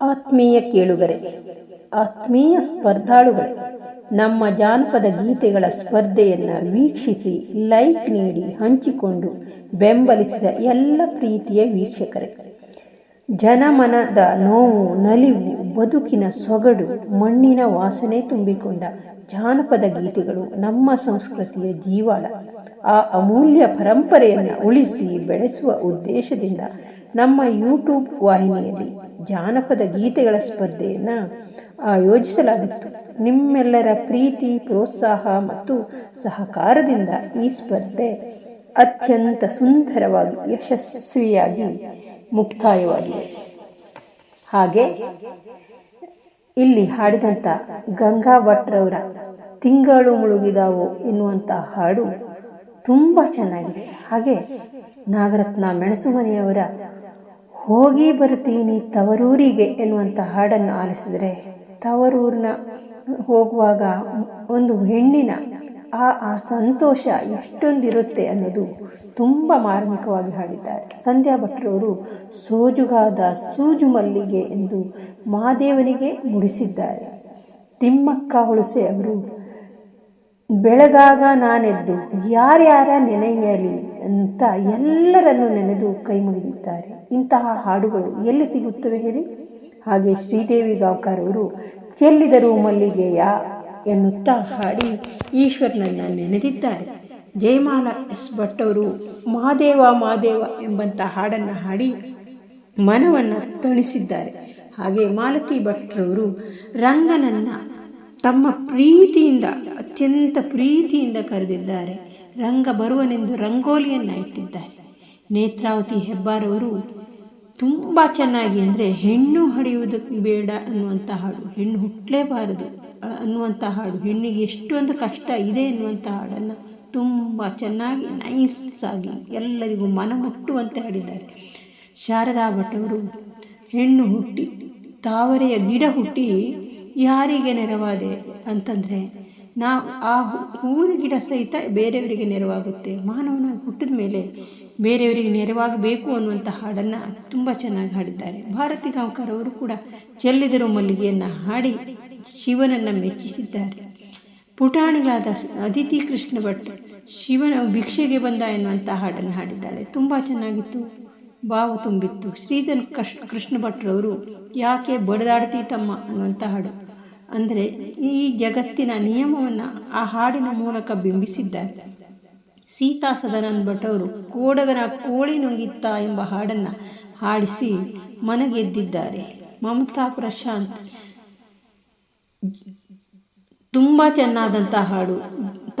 ಆತ್ಮೀಯ ಕೇಳುಗರೆ, ಆತ್ಮೀಯ ಸ್ಪರ್ಧಾಳುಗಳೇ, ನಮ್ಮ ಜಾನಪದ ಗೀತೆಗಳ ಸ್ಪರ್ಧೆಯನ್ನು ವೀಕ್ಷಿಸಿ ಲೈಕ್ ನೀಡಿ ಹಂಚಿಕೊಂಡು ಬೆಂಬಲಿಸಿದ ಎಲ್ಲ ಪ್ರೀತಿಯ ವೀಕ್ಷಕರೇ. ಜನಮನದ ನೋವು, ನಲಿವು, ಬದುಕಿನ ಸೊಗಡು, ಮಣ್ಣಿನ ವಾಸನೆ ತುಂಬಿಕೊಂಡ ಜಾನಪದ ಗೀತೆಗಳು ನಮ್ಮ ಸಂಸ್ಕೃತಿಯ ಜೀವಾಳ. ಆ ಅಮೂಲ್ಯ ಪರಂಪರೆಯನ್ನು ಉಳಿಸಿ ಬೆಳೆಸುವ ಉದ್ದೇಶದಿಂದ ನಮ್ಮ ಯೂಟ್ಯೂಬ್ ವಾಹಿನಿಯಲ್ಲಿ ಜಾನಪದ ಗೀತೆಗಳ ಸ್ಪರ್ಧೆಯನ್ನು ಆಯೋಜಿಸಲಾಗಿತ್ತು. ನಿಮ್ಮೆಲ್ಲರ ಪ್ರೀತಿ, ಪ್ರೋತ್ಸಾಹ ಮತ್ತು ಸಹಕಾರದಿಂದ ಈ ಸ್ಪರ್ಧೆ ಅತ್ಯಂತ ಸುಂದರವಾಗಿ, ಯಶಸ್ವಿಯಾಗಿ ಮುಕ್ತಾಯವಾಗಿದೆ. ಹಾಗೆ ಇಲ್ಲಿ ಹಾಡಿದಂಥ ಗಂಗಾ ಭಟ್ರವರ ತಿಂಗಳು ಮುಳುಗಿದಾವು ಎನ್ನುವಂಥ ಹಾಡು ತುಂಬ ಚೆನ್ನಾಗಿದೆ. ಹಾಗೆ ನಾಗರತ್ನ ಮೆಣಸುಮನೆಯವರ ಹೋಗಿ ಬರ್ತೀನಿ ತವರೂರಿಗೆ ಎನ್ನುವಂಥ ಹಾಡನ್ನು ಆಲಿಸಿದರೆ ತವರೂರಿನ ಹೋಗುವಾಗ ಒಂದು ಹೆಣ್ಣಿನ ಆ ಆ ಸಂತೋಷ ಎಷ್ಟೊಂದಿರುತ್ತೆ ಅನ್ನೋದು ತುಂಬ ಮಾರ್ಮಿಕವಾಗಿ ಹಾಡಿದ್ದಾರೆ. ಸಂಧ್ಯಾ ಭಟ್ರವರು ಸೋಜುಗಾದ ಸೂಜು ಮಲ್ಲಿಗೆ ಎಂದು ಮಾದೇವನಿಗೆ ಮುಡಿಸಿದ್ದಾರೆ ತಿಮ್ಮಕ್ಕ ಹುಳಸೆ ಅವರು ಬೆಳಗಾಗ ನಾನೆದ್ದು, ಯಾರ್ಯಾರ ನೆನೆಯಲಿ ಅಂತ ಎಲ್ಲರನ್ನು ನೆನೆದು ಕೈ ಮುಗಿದಿದ್ದಾರೆ. ಇಂತಹ ಹಾಡುಗಳು ಎಲ್ಲಿ ಸಿಗುತ್ತವೆ ಹೇಳಿ? ಹಾಗೆ ಶ್ರೀದೇವಿ ಗಾವ್ಕರ್ ಅವರು, ಚೆಲ್ಲಿದರು ಮಲ್ಲಿಗೆಯ ಎನ್ನುತ್ತಾ ಹಾಡಿ ಈಶ್ವರನನ್ನು ನೆನೆದಿದ್ದಾರೆ. ಜಯಮಾಲ ಎಸ್ ಭಟ್ ಅವರು ಮಹಾದೇವ ಮಹಾದೇವ ಎಂಬಂಥ ಹಾಡನ್ನು ಹಾಡಿ ಮನವನ್ನು ತಣಿಸಿದ್ದಾರೆ. ಹಾಗೆ ಮಾಲತಿ ಭಟ್ರವರು ರಂಗನನ್ನು ತಮ್ಮ ಪ್ರೀತಿಯಿಂದ ಅತ್ಯಂತ ಪ್ರೀತಿಯಿಂದ ಕರೆದಿದ್ದಾರೆ. ರಂಗ ಬರುವನೆಂದು ರಂಗೋಲಿಯನ್ನು ಇಟ್ಟಿದ್ದಾರೆ. ನೇತ್ರಾವತಿ ಹೆಬ್ಬಾರವರು ತುಂಬ ಚೆನ್ನಾಗಿ ಅಂದರೆ ಹೆಣ್ಣು ಹಡಿಯುವುದಕ್ಕೆ ಬೇಡ ಅನ್ನುವಂಥ ಹಾಡು, ಹೆಣ್ಣು ಹುಟ್ಟಲೇಬಾರದು ಅನ್ನುವಂಥ ಹಾಡು, ಹೆಣ್ಣಿಗೆ ಎಷ್ಟೊಂದು ಕಷ್ಟ ಇದೆ ಎನ್ನುವಂಥ ಹಾಡನ್ನು ತುಂಬ ಚೆನ್ನಾಗಿ ನೈಸಾಗಿ ಎಲ್ಲರಿಗೂ ಮನ ಮುಟ್ಟುವಂತೆ ಹಾಡಿದ್ದಾರೆ. ಶಾರದಾ ಭಟ್ ಅವರು, ಹೆಣ್ಣು ಹುಟ್ಟಿ, ತಾವರೆಯ ಗಿಡ ಹುಟ್ಟಿ, ಯಾರಿಗೆ ನೆರವಾದೆ? ಅಂತಂದರೆ ನಾವು ಆ ಹೂವಿನ ಗಿಡ ಸಹಿತ ಬೇರೆಯವರಿಗೆ ನೆರವಾಗುತ್ತೆ. ಮಾನವನ ಹುಟ್ಟಿದ ಮೇಲೆ ಬೇರೆಯವರಿಗೆ ನೆರವಾಗಬೇಕು ಅನ್ನುವಂಥ ಹಾಡನ್ನು ತುಂಬ ಚೆನ್ನಾಗಿ ಹಾಡಿದ್ದಾರೆ. ಭಾರತಿ ಗಾಂವ್ಕರ್ ಕೂಡ ಚೆಲ್ಲಿದರು ಮಲ್ಲಿಗೆಯನ್ನು ಹಾಡಿ ಶಿವನನ್ನು ಮೆಚ್ಚಿಸಿದ್ದಾರೆ. ಪುಟಾಣಿಗಳಾದ ಅದಿತಿ ಕೃಷ್ಣ ಭಟ್ ಶಿವನ ಭಿಕ್ಷೆಗೆ ಬಂದ ಎನ್ನುವಂಥ ಹಾಡನ್ನು ಹಾಡಿದ್ದಾಳೆ. ತುಂಬ ಚೆನ್ನಾಗಿತ್ತು ಬಾವು ತುಂಬಿತ್ತು. ಶ್ರೀಧರ್ ಕೃಷ್ಣ ಭಟ್ರವರು ಯಾಕೆ ಬಡದಾಡ್ತಿ ತಮ್ಮ ಅನ್ನುವಂಥ ಹಾಡು. ಅಂದರೆ ಈ ಜಗತ್ತಿನ ನಿಯಮವನ್ನು ಆ ಹಾಡಿನ ಮೂಲಕ ಬಿಂಬಿಸಿದ್ದಾರೆ. ಸೀತಾ ಸದಾನಂದ ಭಟ್ ಅವರು ಕೋಡಗನ ಕೋಳಿ ನುಂಗಿತ್ತ ಎಂಬ ಹಾಡನ್ನು ಹಾಡಿಸಿ ಮನಗೆದ್ದಿದ್ದಾರೆ. ಮಮತಾ ಪ್ರಶಾಂತ್ ತುಂಬ ಚೆನ್ನಾದಂಥ ಹಾಡು.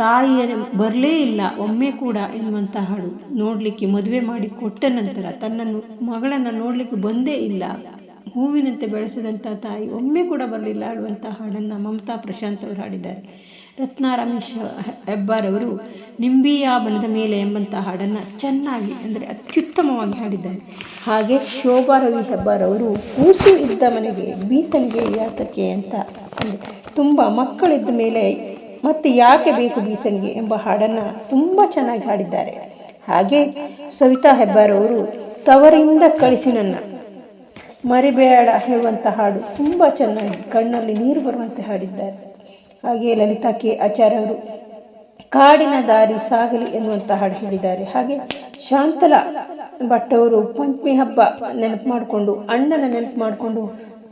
ತಾಯಿಯ ಬರಲೇ ಇಲ್ಲ, ಒಮ್ಮೆ ಕೂಡ ಎನ್ನುವಂಥ ಹಾಡು. ನೋಡಲಿಕ್ಕೆ ಮದುವೆ ಮಾಡಿ ಕೊಟ್ಟ ನಂತರ ತನ್ನನ್ನು ಮಗಳನ್ನು ನೋಡಲಿಕ್ಕೆ ಬಂದೇ ಇಲ್ಲ. ಹೂವಿನಂತೆ ಬೆಳೆಸಿದಂಥ ತಾಯಿ ಒಮ್ಮೆ ಕೂಡ ಬರಲಿಲ್ಲ ಆಡುವಂಥ ಹಾಡನ್ನು ಮಮತಾ ಪ್ರಶಾಂತ್ ಅವರು ಹಾಡಿದ್ದಾರೆ. ರತ್ನ ರಮೇಶ್ ಹೆಬ್ಬಾರವರು ನಿಂಬಿಯ ಬನದ ಮೇಲೆ ಎಂಬಂಥ ಹಾಡನ್ನು ಚೆನ್ನಾಗಿ ಅಂದರೆ ಅತ್ಯುತ್ತಮವಾಗಿ ಹಾಡಿದ್ದಾರೆ. ಹಾಗೆ ಶೋಭಾ ರವಿ ಹೆಬ್ಬಾರವರು ಕೂಸು ಇದ್ದ ಮನೆಗೆ ಬೀಸಲಿಗೆ ಯಾತಕ್ಕೆ ಅಂತ ತುಂಬ ಮಕ್ಕಳಿದ್ದ ಮೇಲೆ ಮತ್ತು ಯಾಕೆ ಬೇಕು ಬೀಸಲಿಗೆ ಎಂಬ ಹಾಡನ್ನು ತುಂಬ ಚೆನ್ನಾಗಿ ಹಾಡಿದ್ದಾರೆ. ಹಾಗೆ ಸವಿತಾ ಹೆಬ್ಬಾರವರು ತವರಿಂದ ಕಳಿಸಿ ನನ್ನ ಮರಿಬೇಡ ಹೇಳುವಂಥ ಹಾಡು. ತುಂಬ ಚೆನ್ನಾಗಿ ಕಣ್ಣಲ್ಲಿ ನೀರು ಬರುವಂತೆ ಹಾಡಿದ್ದಾರೆ. ಹಾಗೆ ಲಲಿತಾ ಕೆ ಆಚಾರ್ಯ ಅವರು, ಕಾಡಿನ ದಾರಿ ಸಾಗಲಿ ಎನ್ನುವಂಥ ಹಾಡು ಹೇಳಿದ್ದಾರೆ. ಹಾಗೆ ಶಾಂತಲ ಭಟ್ ಅವರು ಪಂಚಮಿ ಹಬ್ಬ ನೆನಪು ಮಾಡಿಕೊಂಡು, ಅಣ್ಣನ ನೆನಪು ಮಾಡಿಕೊಂಡು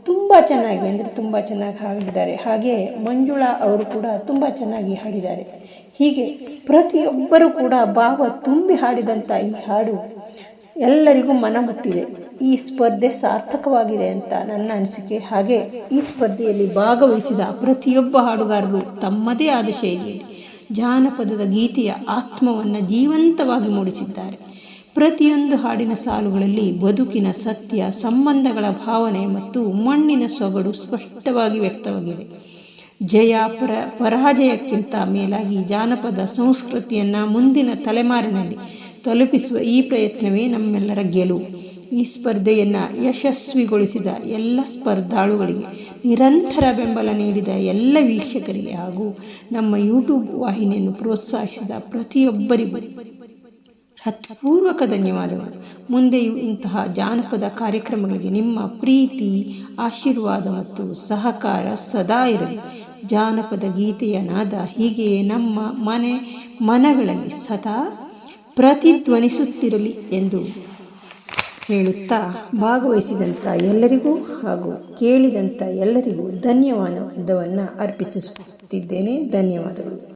ತುಂಬ ಚೆನ್ನಾಗಿ, ಅಂದರೆ ತುಂಬ ಚೆನ್ನಾಗಿ ಹಾಡಿದ್ದಾರೆ. ಹಾಗೆ ಮಂಜುಳಾ ಅವರು ಕೂಡ ತುಂಬ ಚೆನ್ನಾಗಿ ಹಾಡಿದ್ದಾರೆ. ಹೀಗೆ ಪ್ರತಿಯೊಬ್ಬರೂ ಕೂಡ ಭಾವ ತುಂಬಿ ಹಾಡಿದಂಥ ಈ ಹಾಡು ಎಲ್ಲರಿಗೂ ಮನ ಮುಟ್ಟಿದೆ ಈ ಸ್ಪರ್ಧೆ ಸಾರ್ಥಕವಾಗಿದೆ ಅಂತ ನನ್ನ ಅನಿಸಿಕೆ. ಹಾಗೆ ಈ ಸ್ಪರ್ಧೆಯಲ್ಲಿ ಭಾಗವಹಿಸಿದ ಪ್ರತಿಯೊಬ್ಬ ಹಾಡುಗಾರರು ತಮ್ಮದೇ ಆದ ಶೈಲಿಯಲ್ಲಿ ಜಾನಪದದ ಗೀತೆಯ ಆತ್ಮವನ್ನು ಜೀವಂತವಾಗಿ ಮೂಡಿಸಿದ್ದಾರೆ. ಪ್ರತಿಯೊಂದು ಹಾಡಿನ ಸಾಲುಗಳಲ್ಲಿ ಬದುಕಿನ ಸತ್ಯ, ಸಂಬಂಧಗಳ ಭಾವನೆ ಮತ್ತು ಮಣ್ಣಿನ ಸೊಗಡು ಸ್ಪಷ್ಟವಾಗಿ ವ್ಯಕ್ತವಾಗಿದೆ. ಜಯ ಪರ, ಪರಾಜಯಕ್ಕಿಂತ ಮೇಲಾಗಿ ಜಾನಪದ ಸಂಸ್ಕೃತಿಯನ್ನು ಮುಂದಿನ ತಲೆಮಾರಿನಲ್ಲಿ ತಲುಪಿಸುವ ಈ ಪ್ರಯತ್ನವೇ ನಮ್ಮೆಲ್ಲರ ಗೆಲುವು. ಈ ಸ್ಪರ್ಧೆಯನ್ನು ಯಶಸ್ವಿಗೊಳಿಸಿದ ಎಲ್ಲ ಸ್ಪರ್ಧಾಳುಗಳಿಗೆ ನಿರಂತರ ಬೆಂಬಲ ನೀಡಿದ ಎಲ್ಲ ವೀಕ್ಷಕರಿಗೆ ಹಾಗೂ ನಮ್ಮ ಯೂಟ್ಯೂಬ್ ವಾಹಿನಿಯನ್ನು ಪ್ರೋತ್ಸಾಹಿಸಿದ ಪ್ರತಿಯೊಬ್ಬರಿಗೂ ಹತ್ಪೂರ್ವಕ ಧನ್ಯವಾದಗಳು. ಮುಂದೆಯೂ ಇಂತಹ ಜಾನಪದ ಕಾರ್ಯಕ್ರಮಗಳಿಗೆ ನಿಮ್ಮ ಪ್ರೀತಿ, ಆಶೀರ್ವಾದ ಮತ್ತು ಸಹಕಾರ ಸದಾ ಇರಲಿ. ಜಾನಪದ ಗೀತೆಯ ನಾದ ಹೀಗೆಯೇ ನಮ್ಮ ಮನೆ ಮನಗಳಲ್ಲಿ ಸದಾ ಪ್ರತಿಧ್ವನಿಸುತ್ತಿರಲಿ ಎಂದು ಹೇಳುತ್ತಾ ಭಾಗವಹಿಸಿದಂಥ ಎಲ್ಲರಿಗೂ ಹಾಗೂ ಕೇಳಿದಂಥ ಎಲ್ಲರಿಗೂ ಧನ್ಯವಾದವನ್ನು ಅರ್ಪಿಸುತ್ತಿದ್ದೇನೆ. ಧನ್ಯವಾದಗಳು.